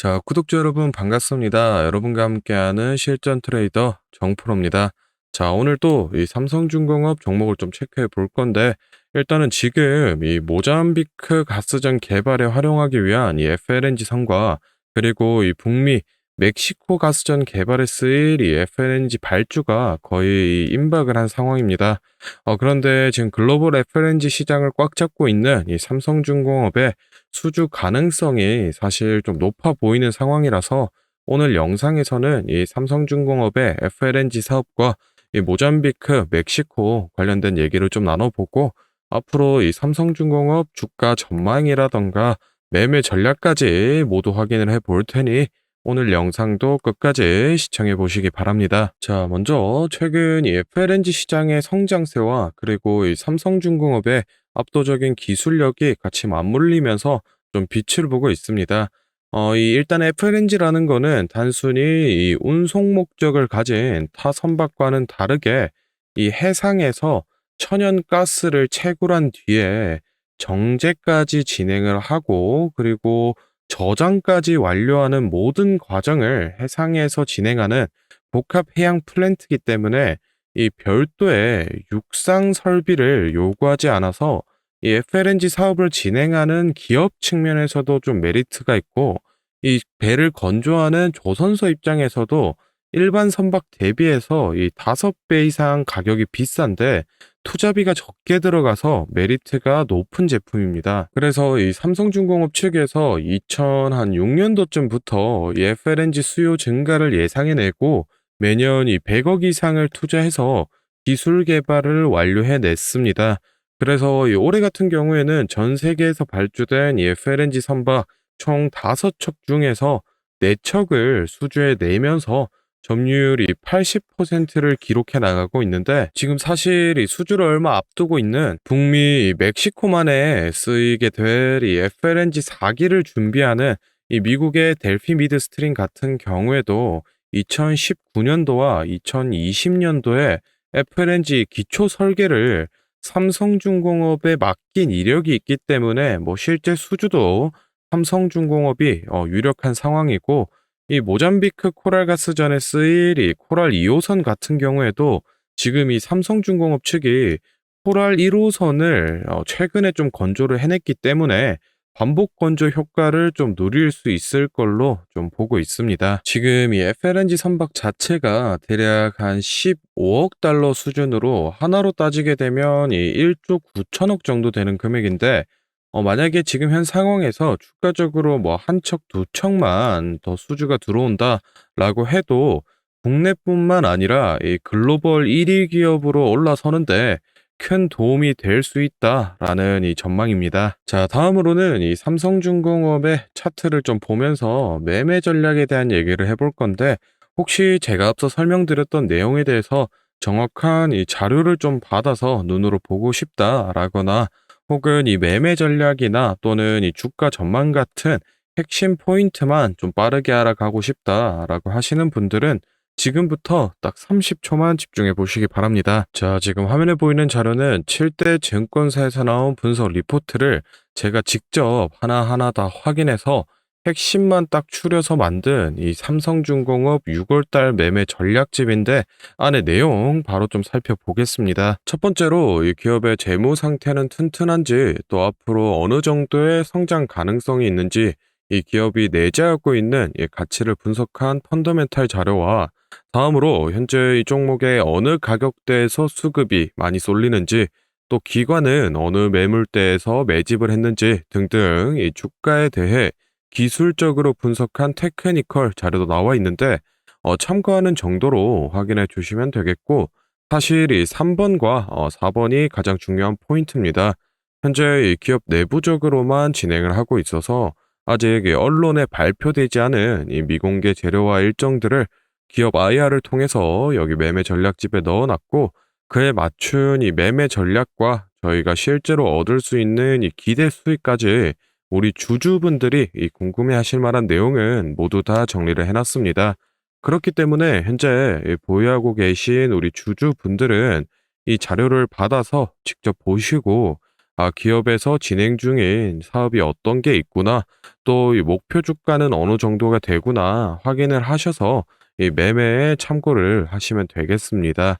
자, 구독자 여러분 반갑습니다. 여러분과 함께하는 실전 트레이더 정프로입니다. 자, 오늘 또 이 삼성중공업 종목을 좀 체크해 볼 건데, 일단은 지금 이 모잠비크 가스전 개발에 활용하기 위한 이 FLNG 선과 그리고 이 북미 멕시코 가스전 개발에 쓰일 이 FLNG 발주가 거의 임박을 한 상황입니다. 어, 그런데 지금 글로벌 FLNG 시장을 꽉 잡고 있는 이 삼성중공업의 수주 가능성이 사실 좀 높아 보이는 상황이라서 오늘 영상에서는 이 삼성중공업의 FLNG 사업과 이 모잠비크, 멕시코 관련된 얘기를 좀 나눠보고 앞으로 이 삼성중공업 주가 전망이라던가 매매 전략까지 모두 확인을 해 볼 테니 오늘 영상도 끝까지 시청해 보시기 바랍니다. 자, 먼저 최근 이 FLNG 시장의 성장세와 그리고 이 삼성중공업의 압도적인 기술력이 같이 맞물리면서 좀 빛을 보고 있습니다. 어, 이 일단 FLNG라는 거는 단순히 이 운송 목적을 가진 타 선박과는 다르게 이 해상에서 천연 가스를 채굴한 뒤에 정제까지 진행을 하고 그리고 저장까지 완료하는 모든 과정을 해상에서 진행하는 복합 해양 플랜트이기 때문에 이 별도의 육상 설비를 요구하지 않아서 이 FLNG 사업을 진행하는 기업 측면에서도 좀 메리트가 있고 이 배를 건조하는 조선소 입장에서도 일반 선박 대비해서 이 5배 이상 가격이 비싼데 투자비가 적게 들어가서 메리트가 높은 제품입니다. 그래서 이 삼성중공업 측에서 2006년도쯤부터 이 FLNG 수요 증가를 예상해내고 매년 이 100억 이상을 투자해서 기술 개발을 완료해 냈습니다. 그래서 이 올해 같은 경우에는 전 세계에서 발주된 이 FLNG 선박 총 5척 중에서 4척을 수주해 내면서 점유율이 80%를 기록해 나가고 있는데 지금 사실 이 수주를 얼마 앞두고 있는 북미 멕시코만에 쓰이게 될 이 FLNG 4기를 준비하는 이 미국의 델피 미드스트림 같은 경우에도 2019년도와 2020년도에 FLNG 기초 설계를 삼성중공업에 맡긴 이력이 있기 때문에 뭐 실제 수주도 삼성중공업이 어, 유력한 상황이고 이 모잠비크 코랄가스전에 쓰일 이 코랄 2호선 같은 경우에도 지금 이 삼성중공업 측이 코랄 1호선을 어, 최근에 좀 건조를 해냈기 때문에 반복 건조 효과를 좀 누릴 수 있을 걸로 좀 보고 있습니다. 지금 이 FLNG 선박 자체가 대략 한 15억 달러 수준으로 하나로 따지게 되면 이 1조 9천억 정도 되는 금액인데 어, 만약에 지금 현 상황에서 추가적으로 뭐 한 척, 두 척만 더 수주가 들어온다라고 해도 국내뿐만 아니라 이 글로벌 1위 기업으로 올라서는데 큰 도움이 될 수 있다라는 이 전망입니다. 자, 다음으로는 이 삼성중공업의 차트를 좀 보면서 매매 전략에 대한 얘기를 해볼 건데 혹시 제가 앞서 설명드렸던 내용에 대해서 정확한 이 자료를 좀 받아서 눈으로 보고 싶다라거나 혹은 이 매매 전략이나 또는 이 주가 전망 같은 핵심 포인트만 좀 빠르게 알아가고 싶다라고 하시는 분들은 지금부터 딱 30초만 집중해 보시기 바랍니다. 자, 지금 화면에 보이는 자료는 7대 증권사에서 나온 분석 리포트를 제가 직접 하나하나 다 확인해서 핵심만 딱 추려서 만든 이 삼성중공업 6월달 매매 전략집인데 안에 내용 바로 좀 살펴보겠습니다. 첫 번째로 이 기업의 재무 상태는 튼튼한지 또 앞으로 어느 정도의 성장 가능성이 있는지 이 기업이 내재하고 있는 이 가치를 분석한 펀더멘탈 자료와 다음으로 현재 이 종목의 어느 가격대에서 수급이 많이 쏠리는지 또 기관은 어느 매물대에서 매집을 했는지 등등 이 주가에 대해 기술적으로 분석한 테크니컬 자료도 나와 있는데 어, 참고하는 정도로 확인해 주시면 되겠고 사실 이 3번과 어, 4번이 가장 중요한 포인트입니다. 현재 이 기업 내부적으로만 진행을 하고 있어서 아직 이 언론에 발표되지 않은 이 미공개 재료와 일정들을 기업 IR을 통해서 여기 매매 전략집에 넣어놨고 그에 맞춘 이 매매 전략과 저희가 실제로 얻을 수 있는 이 기대 수익까지 우리 주주분들이 이 궁금해 하실 만한 내용은 모두 다 정리를 해놨습니다. 그렇기 때문에 현재 이 보유하고 계신 우리 주주분들은 이 자료를 받아서 직접 보시고 아, 기업에서 진행 중인 사업이 어떤 게 있구나, 또 이 목표 주가는 어느 정도가 되구나 확인을 하셔서 이 매매에 참고를 하시면 되겠습니다.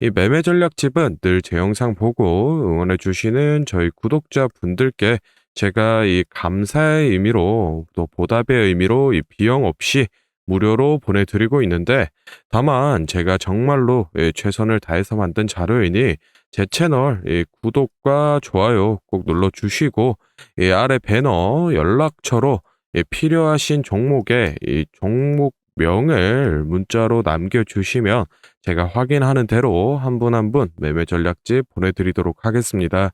이 매매 전략집은 늘 제 영상 보고 응원해 주시는 저희 구독자 분들께 제가 이 감사의 의미로 또 보답의 의미로 이 비용 없이 무료로 보내드리고 있는데 다만 제가 정말로 예, 최선을 다해서 만든 자료이니 제 채널 예, 구독과 좋아요 꼭 눌러주시고 이 아래 배너 연락처로 예, 필요하신 종목의 이 종목명을 문자로 남겨주시면 제가 확인하는 대로 한 분 한 분 매매 전략집 보내드리도록 하겠습니다.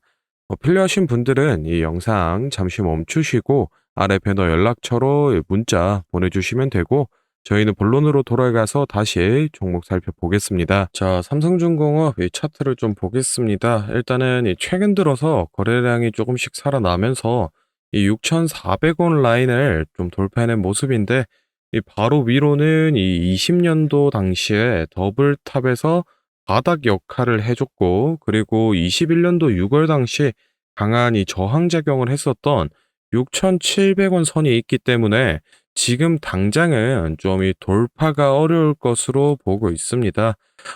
어, 필요하신 분들은 이 영상 잠시 멈추시고 아래 배너 연락처로 문자 보내주시면 되고 저희는 본론으로 돌아가서 다시 종목 살펴보겠습니다. 자, 삼성중공업 이 차트를 좀 보겠습니다. 일단은 이 최근 들어서 거래량이 조금씩 살아나면서 이 6,400원 라인을 좀 돌파해낸 모습인데 이 바로 위로는 이 20년도 당시에 더블탑에서 바닥 역할을 해줬고 그리고 21년도 6월 당시 강한 이 저항작용을 했었던 6,700원 선이 있기 때문에 지금 당장은 좀 이 돌파가 어려울 것으로 보고 있습니다.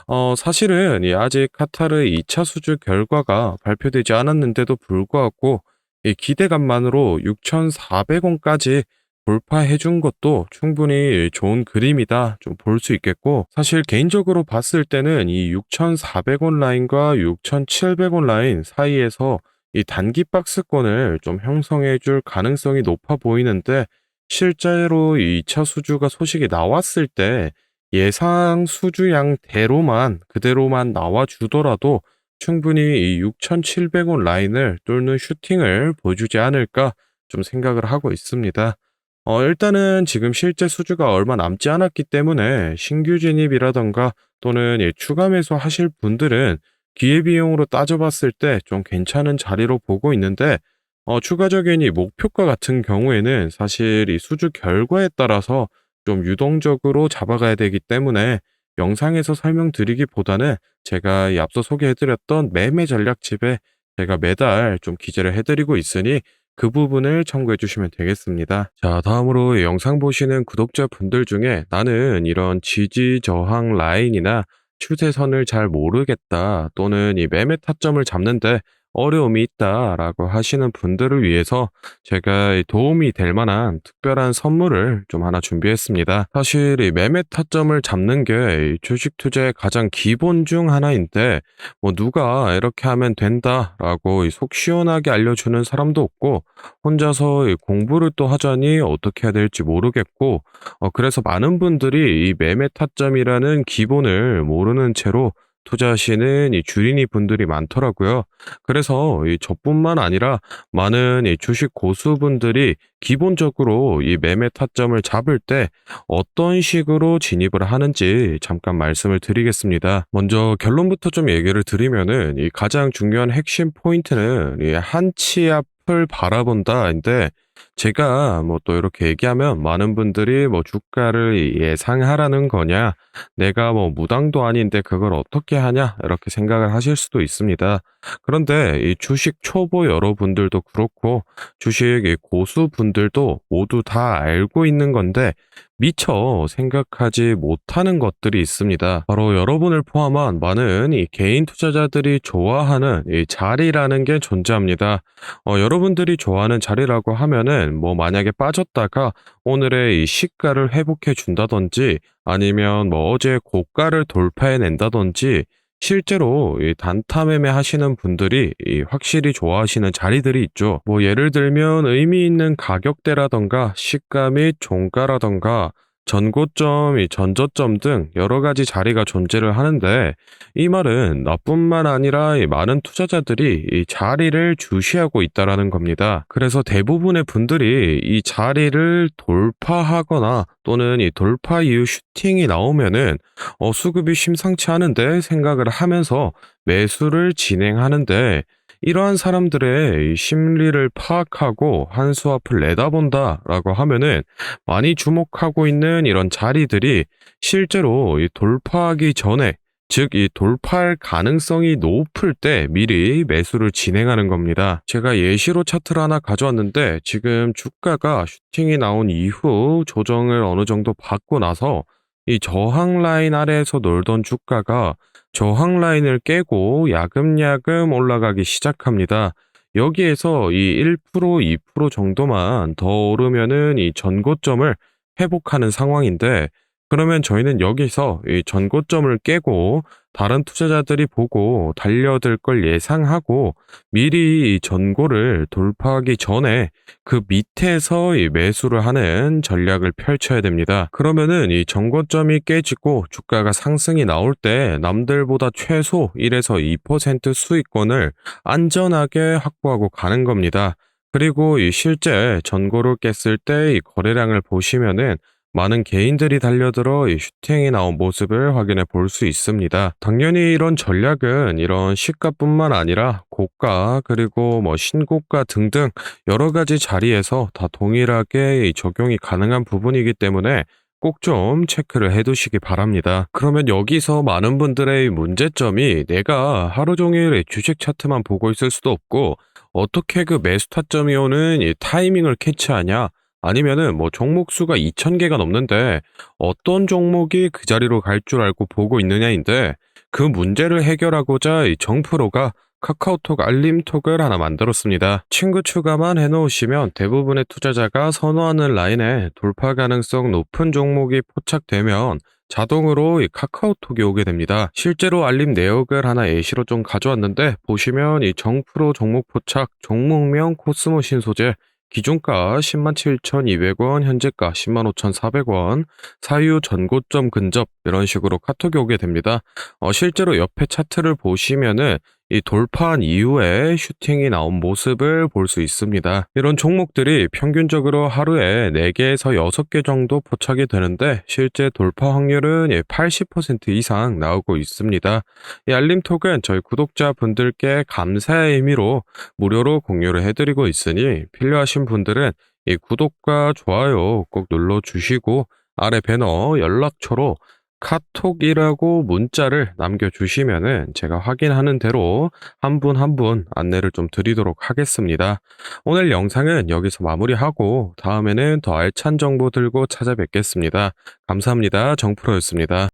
어, 사실은 이 아직 카타르 2차 수주 결과가 발표되지 않았는데도 불구하고 이 기대감만으로 6,400원까지 돌파해 준 것도 충분히 좋은 그림이다 좀 볼 수 있겠고 사실 개인적으로 봤을 때는 이 6,400원 라인과 6,700원 라인 사이에서 이 단기 박스권을 좀 형성해 줄 가능성이 높아 보이는데 실제로 이 2차 수주가 소식이 나왔을 때 예상 수주량대로만 그대로만 나와 주더라도 충분히 이 6,700원 라인을 뚫는 슈팅을 보여주지 않을까 좀 생각을 하고 있습니다. 어, 일단은 지금 실제 수주가 얼마 남지 않았기 때문에 신규 진입이라던가 또는 예, 추가 매수 하실 분들은 기회비용으로 따져봤을 때 좀 괜찮은 자리로 보고 있는데 어, 추가적인 이 목표가 같은 경우에는 사실 이 수주 결과에 따라서 좀 유동적으로 잡아가야 되기 때문에 영상에서 설명드리기보다는 제가 이 앞서 소개해드렸던 매매 전략집에 제가 매달 좀 기재를 해드리고 있으니 그 부분을 참고해 주시면 되겠습니다. 자, 다음으로 영상 보시는 구독자분들 중에 나는 이런 지지 저항 라인이나 추세선을 잘 모르겠다 또는 이 매매 타점을 잡는데 어려움이 있다라고 하시는 분들을 위해서 제가 도움이 될 만한 특별한 선물을 좀 하나 준비했습니다. 사실 이 매매 타점을 잡는 게 주식 투자의 가장 기본 중 하나인데 뭐 누가 이렇게 하면 된다라고 속 시원하게 알려주는 사람도 없고 혼자서 공부를 또 하자니 어떻게 해야 될지 모르겠고 어, 그래서 많은 분들이 이 매매 타점이라는 기본을 모르는 채로 투자하시는 이 주린이 분들이 많더라고요. 그래서 이 저뿐만 아니라 많은 이 주식 고수분들이 기본적으로 이 매매 타점을 잡을 때 어떤 식으로 진입을 하는지 잠깐 말씀을 드리겠습니다. 먼저 결론부터 좀 얘기를 드리면은 이 가장 중요한 핵심 포인트는 이 한치 앞을 바라본다인데 제가 뭐 또 이렇게 얘기하면 많은 분들이 뭐 주가를 예상하라는 거냐, 내가 뭐 무당도 아닌데 그걸 어떻게 하냐, 이렇게 생각을 하실 수도 있습니다. 그런데 이 주식 초보 여러분들도 그렇고, 주식 고수분들도 모두 다 알고 있는 건데, 미처 생각하지 못하는 것들이 있습니다. 바로 여러분을 포함한 많은 이 개인 투자자들이 좋아하는 이 자리라는 게 존재합니다. 어, 여러분들이 좋아하는 자리라고 하면은 뭐 만약에 빠졌다가 오늘의 이 시가를 회복해 준다든지 아니면 뭐 어제 고가를 돌파해 낸다든지 실제로 이 단타 매매 하시는 분들이 이 확실히 좋아하시는 자리들이 있죠. 뭐 예를 들면 의미 있는 가격대라던가 시가 및 종가라던가 전고점, 이 전저점 등 여러 가지 자리가 존재를 하는데 이 말은 나뿐만 아니라 이 많은 투자자들이 이 자리를 주시하고 있다라는 겁니다. 그래서 대부분의 분들이 이 자리를 돌파하거나 또는 이 돌파 이후 슈팅이 나오면은 어, 수급이 심상치 않은데 생각을 하면서 매수를 진행하는데 이러한 사람들의 이 심리를 파악하고 한수 앞을 내다본다 라고 하면은 많이 주목하고 있는 이런 자리들이 실제로 이 돌파하기 전에 즉, 이 돌파할 가능성이 높을 때 미리 매수를 진행하는 겁니다. 제가 예시로 차트를 하나 가져왔는데 지금 주가가 슈팅이 나온 이후 조정을 어느 정도 받고 나서 이 저항 라인 아래에서 놀던 주가가 저항 라인을 깨고 야금야금 올라가기 시작합니다. 여기에서 이 1%, 2% 정도만 더 오르면은 이 전고점을 회복하는 상황인데 그러면 저희는 여기서 이 전고점을 깨고 다른 투자자들이 보고 달려들 걸 예상하고 미리 이 전고를 돌파하기 전에 그 밑에서 이 매수를 하는 전략을 펼쳐야 됩니다. 그러면은 이 전고점이 깨지고 주가가 상승이 나올 때 남들보다 최소 1에서 2% 수익권을 안전하게 확보하고 가는 겁니다. 그리고 이 실제 전고를 깼을 때 이 거래량을 보시면은 많은 개인들이 달려들어 이 슈팅이 나온 모습을 확인해 볼 수 있습니다. 당연히 이런 전략은 이런 시가뿐만 아니라 고가 그리고 뭐 신고가 등등 여러 가지 자리에서 다 동일하게 이 적용이 가능한 부분이기 때문에 꼭좀 체크를 해 두시기 바랍니다. 그러면 여기서 많은 분들의 문제점이 내가 하루 종일 이 주식 차트만 보고 있을 수도 없고 어떻게 그 매수 타점이 오는 이 타이밍을 캐치하냐? 아니면은 뭐 종목 수가 2,000개가 넘는데 어떤 종목이 그 자리로 갈 줄 알고 보고 있느냐인데 그 문제를 해결하고자 이 정프로가 카카오톡 알림톡을 하나 만들었습니다. 친구 추가만 해놓으시면 대부분의 투자자가 선호하는 라인에 돌파 가능성 높은 종목이 포착되면 자동으로 이 카카오톡이 오게 됩니다. 실제로 알림 내역을 하나 예시로 좀 가져왔는데 보시면 이 정프로 종목 포착, 종목명 코스모 신소재, 기존가 107,200원, 현재가 105,400원, 사유 전고점 근접 이런 식으로 카톡이 오게 됩니다. 어, 실제로 옆에 차트를 보시면은 이 돌파한 이후에 슈팅이 나온 모습을 볼 수 있습니다. 이런 종목들이 평균적으로 하루에 4개에서 6개 정도 포착이 되는데 실제 돌파 확률은 80% 이상 나오고 있습니다. 이 알림톡은 저희 구독자분들께 감사의 의미로 무료로 공유를 해드리고 있으니 필요하신 분들은 이 구독과 좋아요 꼭 눌러주시고 아래 배너 연락처로 카톡이라고 문자를 남겨주시면은 제가 확인하는 대로 한 분 한 분 안내를 좀 드리도록 하겠습니다. 오늘 영상은 여기서 마무리하고 다음에는 더 알찬 정보 들고 찾아뵙겠습니다. 감사합니다. 정프로였습니다.